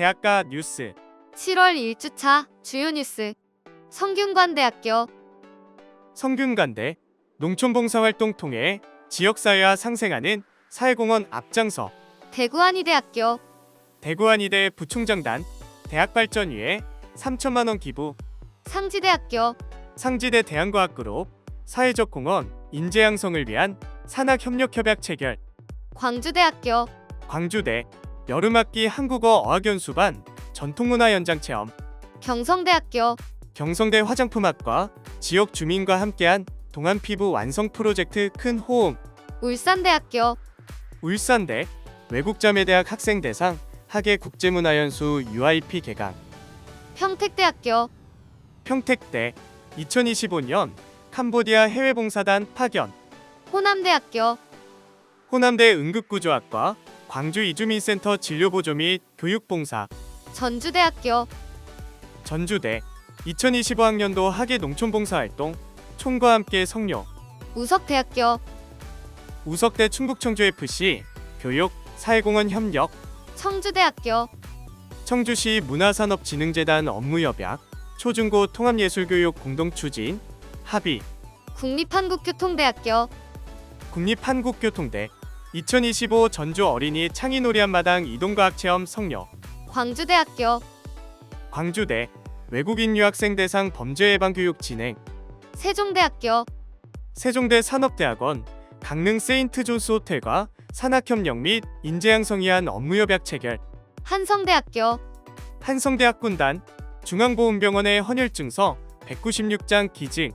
대학가 뉴스. 7월 1주차 주요 뉴스. 성균관대학교. 성균관대 농촌봉사활동 통해 지역사회와 상생하는 사회공헌 앞장서. 대구한의대학교. 대구한의대 부총장단 대학발전위에 3천만 원 기부. 상지대학교. 상지대 대한과학그룹 사회적 공헌 인재 양성을 위한 산학협력협약 체결. 광주대학교. 광주대 여름학기 한국어 어학연수반 전통문화 연장 체험 경성대학교 경성대 화장품학과 지역 주민과 함께한 동안 피부 완성 프로젝트 큰 호응 울산대학교 울산대 외국자매대학 학생 대상 학예 국제문화연수 UIP 개강 평택대학교 평택대 2025년 캄보디아 해외봉사단 파견 호남대학교 호남대 응급구조학과 광주 이주민센터 진료보조 및 교육봉사. 전주대학교. 전주대. 2025학년도 학예 농촌봉사활동. 총과 함께 성료 우석대학교. 우석대 충북청주FC 교육 사회공헌 협력. 청주대학교. 청주시 문화산업진흥재단 업무협약. 초중고 통합예술교육 공동추진. 합의. 국립한국교통대학교. 국립한국교통대 2025 전주 어린이 창의놀이 한마당 이동과학체험 성료 광주대학교. 광주대 외국인 유학생 대상 범죄 예방 교육 진행. 세종대학교. 세종대 산업대학원 강릉 세인트 존스 호텔과 산학협력 및 인재양성 위한 업무협약 체결. 한성대학교. 한성대학 군단 중앙보훈병원의 헌혈증서 196장 기증